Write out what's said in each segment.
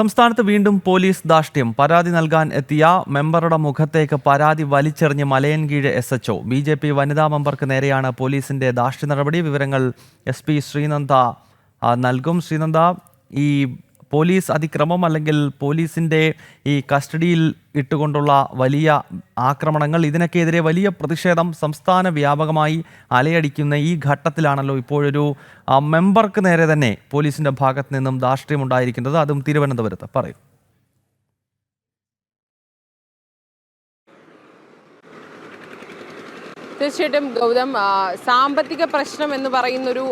സംസ്ഥാനത്ത് വീണ്ടും പോലീസ് ധാഷ്ട്യം പരാതി നൽകാൻ എത്തിയ മെമ്പറുടെ മുഖത്തേക്ക് പരാതി വലിച്ചെറിഞ്ഞ് Malayinkeezhu S H B J P വനിതാ മെമ്പർക്ക് നേരെയാണ് പോലീസിന്റെ ധാഷ്ട്യ നടപടി. വിവരങ്ങൾ എസ് പി ശ്രീനന്ദ നൽകും. ശ്രീനന്ദ ഈ പോലീസ് അതിക്രമം അല്ലെങ്കിൽ പോലീസിന്റെ ഈ കസ്റ്റഡിയിൽ ഇട്ടുകൊണ്ടുള്ള വലിയ ആക്രമണങ്ങൾ ഇതിനൊക്കെതിരെ വലിയ പ്രതിഷേധം സംസ്ഥാന വ്യാപകമായി അലയടിക്കുന്ന ഈ ഘട്ടത്തിലാണല്ലോ ഇപ്പോഴൊരു മെമ്പർക്ക് നേരെ തന്നെ പോലീസിന്റെ ഭാഗത്ത് നിന്നും ധാർഷ്ട്യമുണ്ടായിരിക്കുന്നത്. അതും തിരുവനന്തപുരത്ത്. പറയൂ. തീർച്ചയായിട്ടും ഗൗതം സാമ്പത്തിക പ്രശ്നം എന്ന് പറയുന്നൊരു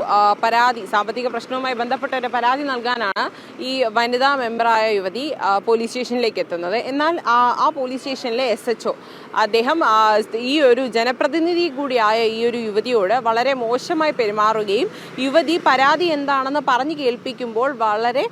പരാതി സാമ്പത്തിക പ്രശ്നവുമായി ബന്ധപ്പെട്ട ഒരു പരാതി നൽകാനാണ് ഈ വനിതാ മെമ്പറായ യുവതി പോലീസ് സ്റ്റേഷനിലേക്ക് എത്തുന്നത്. എന്നാൽ ആ ആ പോലീസ് സ്റ്റേഷനിലെ എസ് എച്ച് അദ്ദേഹം ഈ ഒരു ജനപ്രതിനിധി കൂടിയായ ഈ ഒരു യുവതിയോട് വളരെ മോശമായി പെരുമാറുകയും യുവതി പരാതി എന്താണെന്ന് പറഞ്ഞു കേൾപ്പിക്കുമ്പോൾ വളരെ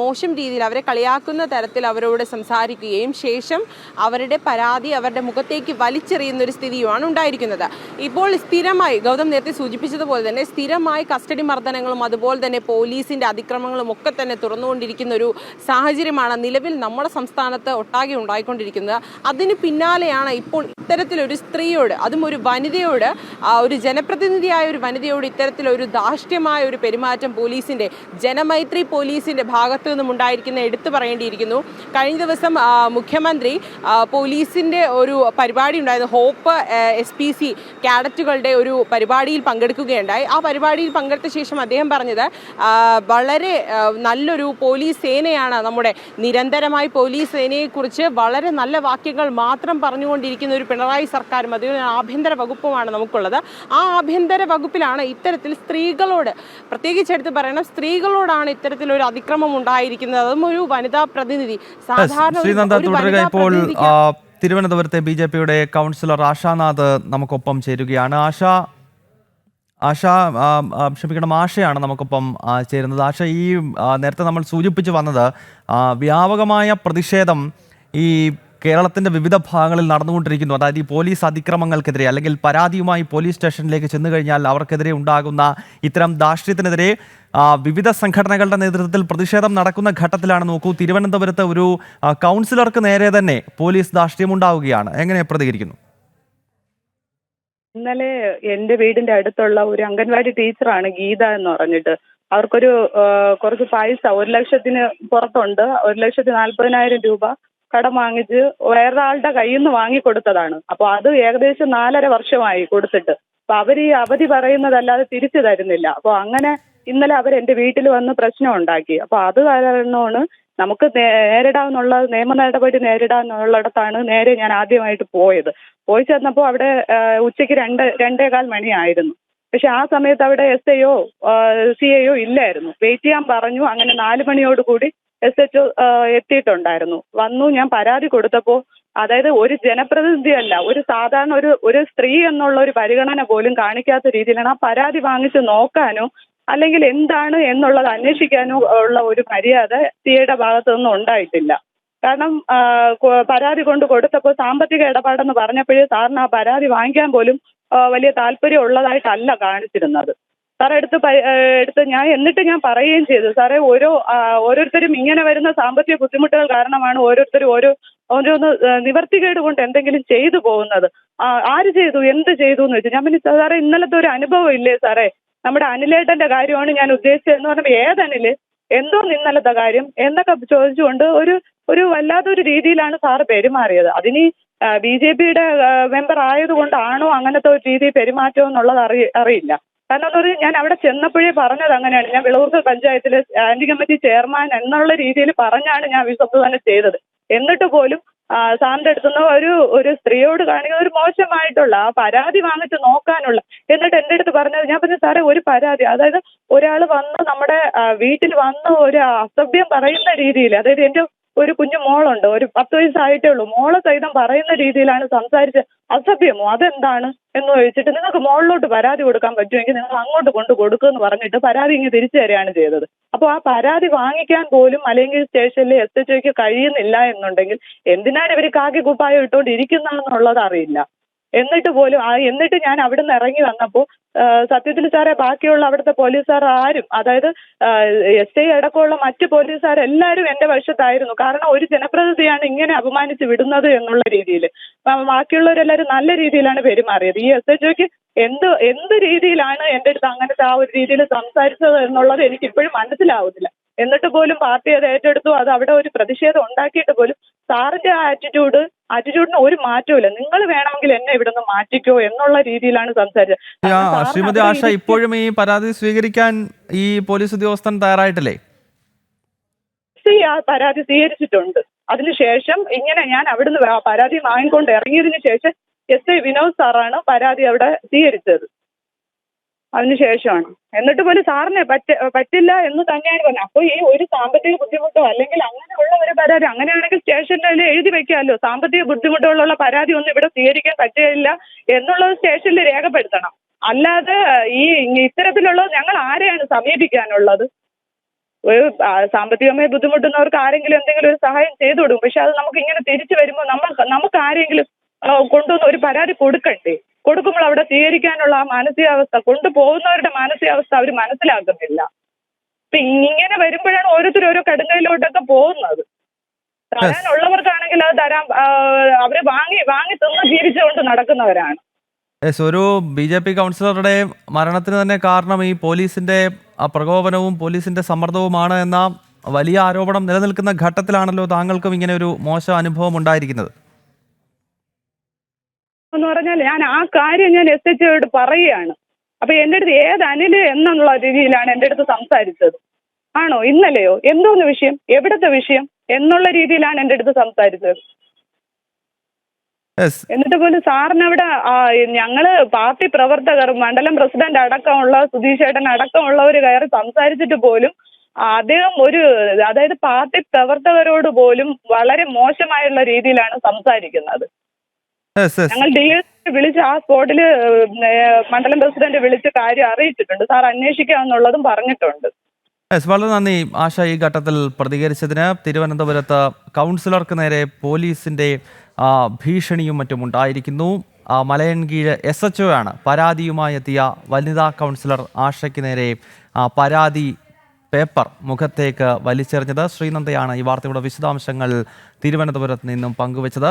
മോശം രീതിയിൽ അവരെ കളിയാക്കുന്ന തരത്തിൽ അവരോട് സംസാരിക്കുകയും ശേഷം അവരുടെ പരാതി അവരുടെ മുഖത്തേക്ക് വലിച്ചെറിയുന്ന ഒരു സ്ഥിതിയുമാണ് ഉണ്ടായിരിക്കുന്നത്. ഇപ്പോൾ സ്ഥിരമായി ഗൗതം നേരത്തെ സൂചിപ്പിച്ചതുപോലെ തന്നെ സ്ഥിരമായി കസ്റ്റഡി മർദ്ദനങ്ങളും അതുപോലെ തന്നെ പോലീസിന്റെ അതിക്രമങ്ങളും ഒക്കെ തന്നെ തുറന്നുകൊണ്ടിരിക്കുന്ന ഒരു സാഹചര്യമാണ് നിലവിൽ നമ്മുടെ സംസ്ഥാനത്ത് ഒട്ടാകെ ഉണ്ടായിക്കൊണ്ടിരിക്കുന്നത്. അതിന് പിന്നാലെയാണ് ഇപ്പോൾ ഇത്തരത്തിലൊരു സ്ത്രീയോട് അതും ഒരു വനിതയോട് ഒരു ജനപ്രതിനിധിയായ ഒരു വനിതയോട് ഇത്തരത്തിലൊരു ധാർഷ്ട്യമായ ഒരു പെരുമാറ്റം പോലീസിന്റെ ജനമൈത്രി പോലീസിന്റെ ഭാഗത്തു നിന്നും ഉണ്ടായിരിക്കുന്ന എടുത്തു പറയേണ്ടിയിരിക്കുന്നു. കഴിഞ്ഞ ദിവസം മുഖ്യമന്ത്രി പോലീസിന്റെ ഒരു പരിപാടി ഉണ്ടായിരുന്നു. ഹോപ്പ് എസ് പി സി കാഡറ്റുകളുടെ ഒരു പരിപാടിയിൽ പങ്കെടുക്കുകയുണ്ടായി. ആ പരിപാടിയിൽ പങ്കെടുത്ത ശേഷം അദ്ദേഹം പറഞ്ഞത് വളരെ നല്ലൊരു പോലീസ് സേനയാണ് നമ്മുടെ നിരന്തരമായി പോലീസ് സേനയെക്കുറിച്ച് വളരെ നല്ല വാക്യങ്ങൾ മാത്രം പറഞ്ഞുകൊണ്ടിരിക്കുന്ന ഒരു പിണറായി സർക്കാരും അതുപോലെ ആഭ്യന്തര വകുപ്പുമാണ് നമുക്കുള്ളത്. ആ ആഭ്യന്തര വകുപ്പിലാണ് ഇത്തരത്തിൽ സ്ത്രീകളോട് പ്രത്യേകിച്ച് എടുത്ത് പറയണം സ്ത്രീകളോടാണ് ഇത്തരത്തിൽ ഒരു അതിക്രമം ഉണ്ടായിരിക്കുന്നത്. അതും ഒരു വനിതാ പ്രതിനിധി. സാധാരണ ഇപ്പോൾ തിരുവനന്തപുരത്തെ ബി ജെ പിയുടെ കൗൺസിലർ ആശാനാഥ് നമുക്കൊപ്പം ചേരുകയാണ്. ആശ ആശ ക്ഷമിക്കണം ആശയാണ് നമുക്കൊപ്പം ചേരുന്നത്. ആശ ഈ നേരത്തെ നമ്മൾ സൂചിപ്പിച്ചു വന്നത് വ്യാപകമായ പ്രതിഷേധം ഈ കേരളത്തിന്റെ വിവിധ ഭാഗങ്ങളിൽ നടന്നുകൊണ്ടിരിക്കുന്നു. അതായത് ഈ പോലീസ് അതിക്രമങ്ങൾക്കെതിരെ അല്ലെങ്കിൽ പരാതിയുമായി പോലീസ് സ്റ്റേഷനിലേക്ക് ചെന്നു കഴിഞ്ഞാൽ അവർക്കെതിരെ ഉണ്ടാകുന്ന ഇത്തരം ദാഷ്ട്യത്തിനെതിരെ വിവിധ സംഘടനകളുടെ നേതൃത്വത്തിൽ പ്രതിഷേധം നടക്കുന്ന ഘട്ടത്തിലാണ് നോക്കൂ തിരുവനന്തപുരത്ത് ഒരു കൗൺസിലർക്ക് നേരെ തന്നെ പോലീസ് ധാർഷ്ട്യം ഉണ്ടാവുകയാണ് എങ്ങനെ പ്രതികരിക്കുന്നു? ഇന്നലെ എന്റെ വീടിന്റെ അടുത്തുള്ള ഒരു അംഗൻവാടി ടീച്ചറാണ് ഗീത എന്ന് പറഞ്ഞിട്ട്. അവർക്കൊരു കുറച്ച് പൈസ ഒരു ലക്ഷത്തിന് പുറത്തുണ്ട്. ഒരു ലക്ഷത്തി നാൽപ്പതിനായിരം രൂപ കടം വാങ്ങിച്ച് വേറൊരാളുടെ കയ്യിൽ നിന്ന് വാങ്ങിക്കൊടുത്തതാണ്. അപ്പൊ അത് ഏകദേശം നാലര വർഷമായി കൊടുത്തിട്ട്. അപ്പൊ അവർ ഈ അവധി പറയുന്നതല്ലാതെ തിരിച്ചു തരുന്നില്ല. അപ്പൊ അങ്ങനെ ഇന്നലെ അവർ എന്റെ വീട്ടിൽ വന്ന് പ്രശ്നം ഉണ്ടാക്കി. അപ്പൊ അത് കാരണമാണ് നമുക്ക് നേരിടാന്നുള്ള നിയമ നടപടി നേരിടാനുള്ളിടത്താണ് നേരെ ഞാൻ ആദ്യമായിട്ട് പോയത്. പോയി ചെന്നപ്പോൾ അവിടെ ഉച്ചയ്ക്ക് രണ്ട് രണ്ടേകാൽ മണിയായിരുന്നു. പക്ഷെ ആ സമയത്ത് അവിടെ എസ് ഐയോ സി ഐയോ ഇല്ലായിരുന്നു. വെയിറ്റ് ചെയ്യാൻ പറഞ്ഞു. അങ്ങനെ നാല് മണിയോട് കൂടി എസ് എച്ച് എത്തിയിട്ടുണ്ടായിരുന്നു. വന്നു ഞാൻ പരാതി കൊടുത്തപ്പോൾ അതായത് ഒരു ജനപ്രതിനിധിയല്ല ഒരു സാധാരണ ഒരു ഒരു സ്ത്രീ എന്നുള്ള ഒരു പരിഗണന പോലും കാണിക്കാത്ത രീതിയിലാണ് ആ പരാതി വാങ്ങിച്ച് നോക്കാനോ അല്ലെങ്കിൽ എന്താണ് എന്നുള്ളത് അന്വേഷിക്കാനോ ഉള്ള ഒരു മര്യാദ സിയുടെ ഭാഗത്തുനിന്നും ഉണ്ടായിട്ടില്ല. കാരണം പരാതി കൊണ്ട് കൊടുത്തപ്പോൾ സാമ്പത്തിക ഇടപാടെന്ന് പറഞ്ഞപ്പോഴേ സാറിന് ആ പരാതി വാങ്ങിക്കാൻ പോലും വലിയ താല്പര്യം ഉള്ളതായിട്ടല്ല കാണിച്ചിരുന്നത്. സാർ എടുത്ത് എടുത്ത് ഞാൻ എന്നിട്ട് ഞാൻ പറയുകയും ചെയ്തു. സാറേ ഓരോ ഓരോരുത്തരും ഇങ്ങനെ വരുന്ന സാമ്പത്തിക ബുദ്ധിമുട്ടുകൾ കാരണമാണ് ഓരോരുത്തരും ഓരോ ഓരോന്ന് നിവർത്തികേട് കൊണ്ട് എന്തെങ്കിലും ചെയ്തു പോകുന്നത്. ആര് ചെയ്തു? എന്ത് ചെയ്തു എന്ന് വെച്ചു ഞാൻ പിന്നെ സാറേ ഇന്നലത്തെ ഒരു അനുഭവം ഇല്ലേ സാറേ? നമ്മുടെ അനിലേട്ടന്റെ കാര്യമാണ് ഞാൻ ഉദ്ദേശിച്ചത് ഉദ്ദേശിച്ചതെന്ന് പറഞ്ഞപ്പോൾ ഏതനിൽ എന്തോ ഇന്നലത്തെ കാര്യം എന്നൊക്കെ ചോദിച്ചുകൊണ്ട് ഒരു ഒരു വല്ലാത്തൊരു രീതിയിലാണ് സാറ് പെരുമാറിയത്. അതിനി ബി ജെ പിയുടെ മെമ്പർ ആയതുകൊണ്ടാണോ അങ്ങനത്തെ ഒരു രീതി പെരുമാറ്റം എന്നുള്ളത് അറി അറിയില്ല. കാരണം ഒരു ഞാൻ അവിടെ ചെന്നപ്പോഴേ പറഞ്ഞത് അങ്ങനെയാണ്. ഞാൻ വിളവൂർക്കൽ പഞ്ചായത്തിലെ സ്റ്റാൻഡിംഗ് കമ്മിറ്റി ചെയർമാൻ എന്നുള്ള രീതിയിൽ പറഞ്ഞാണ് ഞാൻ വിസംബോധന ചെയ്തത്. എന്നിട്ട് പോലും സാറിന്റെ അടുത്തുനിന്ന് ഒരു ഒരു സ്ത്രീയോട് കാണിക്കുന്ന ഒരു മോശമായിട്ടുള്ള ആ പരാതി വാങ്ങിച്ച് നോക്കാനുള്ള എന്നിട്ട് എന്റെ അടുത്ത് പറഞ്ഞത് ഞാൻ പറഞ്ഞു സാറേ ഒരു പരാതി അതായത് ഒരാൾ വന്ന് നമ്മുടെ വീട്ടിൽ വന്ന് ഒരു അസഭ്യം പറയുന്ന രീതിയിൽ അതായത് എന്റെ ഒരു കുഞ്ഞു മോളുണ്ട്. ഒരു പത്ത് വയസ്സായിട്ടേ ഉള്ളൂ. മോളെ സഹിതം പറയുന്ന രീതിയിലാണ് സംസാരിച്ച് അസഭ്യമോ? അതെന്താണ്? എന്ന് ചോദിച്ചിട്ട് നിങ്ങൾക്ക് മോളിലോട്ട് പരാതി കൊടുക്കാൻ പറ്റുമെങ്കിൽ നിങ്ങൾ അങ്ങോട്ട് കൊണ്ട് കൊടുക്കുമെന്ന് പറഞ്ഞിട്ട് പരാതി ഇങ്ങ് തിരിച്ചു തരികയാണ് ചെയ്തത്. അപ്പോൾ ആ പരാതി വാങ്ങിക്കാൻ പോലും അല്ലെങ്കിൽ സ്റ്റേഷനിൽ എസ് എച്ച് കഴിയുന്നില്ല എന്നുണ്ടെങ്കിൽ എന്തിനാണ് ഇവർ കാക്കി കുപ്പായം ഇട്ടുകൊണ്ട് ഇരിക്കുന്നതെന്നുള്ളത് അറിയില്ല. എന്നിട്ട് പോലും എന്നിട്ട് ഞാൻ അവിടുന്ന് ഇറങ്ങി വന്നപ്പോൾ സത്യത്തിൽ സാറെ ബാക്കിയുള്ള അവിടുത്തെ പോലീസുകാർ ആരും അതായത് എസ് ഐ അടക്കമുള്ള മറ്റ് പോലീസുകാർ എല്ലാവരും എന്റെ വശത്തായിരുന്നു. കാരണം ഒരു ജനപ്രതിനിധിയാണ് ഇങ്ങനെ അപമാനിച്ച് വിടുന്നത് എന്നുള്ള രീതിയിൽ. ബാക്കിയുള്ളവരെല്ലാവരും നല്ല രീതിയിലാണ് പെരുമാറിയത്. ഈ എസ് എച്ച് എന്ത് എന്ത് രീതിയിലാണ് എന്റെ അടുത്ത് അങ്ങനത്തെ ആ ഒരു രീതിയിൽ സംസാരിച്ചത് എന്നുള്ളത് എനിക്ക് ഇപ്പോഴും മനസ്സിലാവുന്നില്ല. എന്നിട്ട് പോലും പാർട്ടി അത് ഏറ്റെടുത്തു. അത് അവിടെ ഒരു പ്രതിഷേധം ഉണ്ടാക്കിയിട്ട് പോലും സാറിന്റെ ആ ആറ്റിറ്റ്യൂഡ് ആറ്റിറ്റ്യൂഡിന് ഒരു മാറ്റവും നിങ്ങൾ വേണമെങ്കിൽ എന്നെ ഇവിടെ നിന്ന് മാറ്റിക്കോ എന്നുള്ള രീതിയിലാണ് സംസാരിച്ചത്. ശ്രീമതി ആശ ഇപ്പോഴും ഈ പരാതി സ്വീകരിക്കാൻ ഈ പോലീസ് ഉദ്യോഗസ്ഥൻ തയ്യാറായിട്ടില്ലേ? സി ആ പരാതി സ്വീകരിച്ചിട്ടുണ്ട്. അതിനുശേഷം ഇങ്ങനെ ഞാൻ അവിടുന്ന് പരാതി വാങ്ങിക്കൊണ്ട് ഇറങ്ങിയതിനു ശേഷം എസ് ഐ വിനോദ് സാറാണ് പരാതി അവിടെ സ്വീകരിച്ചത്. അതിനുശേഷമാണ് എന്നിട്ട് പോലും സാറിന് പറ്റ പറ്റില്ല എന്ന് തന്നെയാണ് പറഞ്ഞത്. അപ്പോൾ ഈ ഒരു സാമ്പത്തിക ബുദ്ധിമുട്ടോ അല്ലെങ്കിൽ അങ്ങനെയുള്ള ഒരു പരാതി അങ്ങനെയാണെങ്കിൽ സ്റ്റേഷനിൽ എഴുതി വെക്കാമല്ലോ. സാമ്പത്തിക ബുദ്ധിമുട്ടുകളുള്ള പരാതി ഒന്നും ഇവിടെ സ്വീകരിക്കാൻ പറ്റില്ല എന്നുള്ളത് സ്റ്റേഷനിൽ രേഖപ്പെടുത്തണം. അല്ലാതെ ഈ ഇത്തരത്തിലുള്ള ഞങ്ങൾ ആരെയാണ് സമീപിക്കാനുള്ളത്? ഒരു സാമ്പത്തികമായി ബുദ്ധിമുട്ടുന്നവർക്ക് ആരെങ്കിലും എന്തെങ്കിലും ഒരു സഹായം ചെയ്തു കൊടുക്കും പക്ഷെ അത് നമുക്ക് ഇങ്ങനെ തിരിച്ചു വരുമ്പോൾ നമ്മൾ നമുക്ക് ആരെങ്കിലും കൊണ്ടുവന്ന് ഒരു പരാതി കൊടുക്കണ്ടേ? കൊടുക്കുമ്പോൾ അവിടെ സ്വീകരിക്കാനുള്ള ആ മാനസികാവസ്ഥ കൊണ്ടുപോകുന്നവരുടെ മാനസികാവസ്ഥ അവർ മനസ്സിലാക്കുന്നില്ല. ഇപ്പൊ ഇങ്ങനെ വരുമ്പോഴാണ് ഓരോരുത്തർ ഓരോ കടുങ്കയിലോട്ടൊക്കെ പോകുന്നത്. തരാനുള്ളവർക്കാണെങ്കിൽ അത് തരാൻ അവർ വാങ്ങി വാങ്ങി തിന്ന് ജീവിച്ചുകൊണ്ട് നടക്കുന്നവരാണ്. ഒരു ബി ജെ പി കൗൺസിലറുടെ മരണത്തിന് തന്നെ കാരണം ഈ പോലീസിന്റെ പ്രകോപനവും പോലീസിന്റെ സമ്മർദ്ദവുമാണ് എന്ന വലിയ ആരോപണം നിലനിൽക്കുന്ന ഘട്ടത്തിലാണല്ലോ താങ്കൾക്കും ഇങ്ങനെ ഒരു മോശം അനുഭവം ഉണ്ടായിരിക്കുന്നത്. എന്ന് പറഞ്ഞാൽ ഞാൻ ആ കാര്യം ഞാൻ എസ് എച്ച് ഒയോട് പറയുകയാണ്. അപ്പൊ എന്റെ അടുത്ത് ഏത് അനിൽ എന്നുള്ള രീതിയിലാണ് എന്റെ അടുത്ത് സംസാരിച്ചത്? ആണോ? ഇന്നലെയോ? എന്തോന്ന് വിഷയം? എവിടത്തെ വിഷയം? എന്നുള്ള രീതിയിലാണ് എന്റെ അടുത്ത് സംസാരിച്ചത്. എന്നിട്ട് പോലും സാറിന് അവിടെ ഞങ്ങൾ പാർട്ടി പ്രവർത്തകർ മണ്ഡലം പ്രസിഡന്റ് അടക്കമുള്ള സുധീഷ് ചേട്ടൻ അടക്കമുള്ളവർ കയറി സംസാരിച്ചിട്ട് പോലും അദ്ദേഹം ഒരു അതായത് പാർട്ടി പ്രവർത്തകരോട് പോലും വളരെ മോശമായുള്ള രീതിയിലാണ് സംസാരിക്കുന്നത്. ഞങ്ങൾ ഡി എസ് വിളിച്ച് ആ സ്പോട്ടിൽ മണ്ഡലം പ്രസിഡന്റ് വിളിച്ച് കാര്യം അറിയിച്ചിട്ടുണ്ട്. സാർ അന്വേഷിക്കാമെന്നുള്ളതും പറഞ്ഞിട്ടുണ്ട്. എസ് വളരെ നന്ദി ആശ ഈ ഘട്ടത്തിൽ പ്രതികരിച്ചതിന്. തിരുവനന്തപുരത്ത് കൗൺസിലർക്ക് നേരെ പോലീസിന്റെ ഭീഷണിയും മറ്റും ഉണ്ടായിരിക്കുന്നു. മലയൻകീഴ് എസ് എച്ച് ഒ ആണ് പരാതിയുമായി എത്തിയ വനിതാ കൗൺസിലർ ആശയ്ക്ക് നേരെ ആ, പരാതി പേപ്പർ മുഖത്തേക്ക് വലിച്ചെറിഞ്ഞത്. ശ്രീനന്ദയാണ് ഈ വാർത്തയുടെ വിശദാംശങ്ങൾ തിരുവനന്തപുരത്ത് നിന്നും പങ്കുവച്ചത്.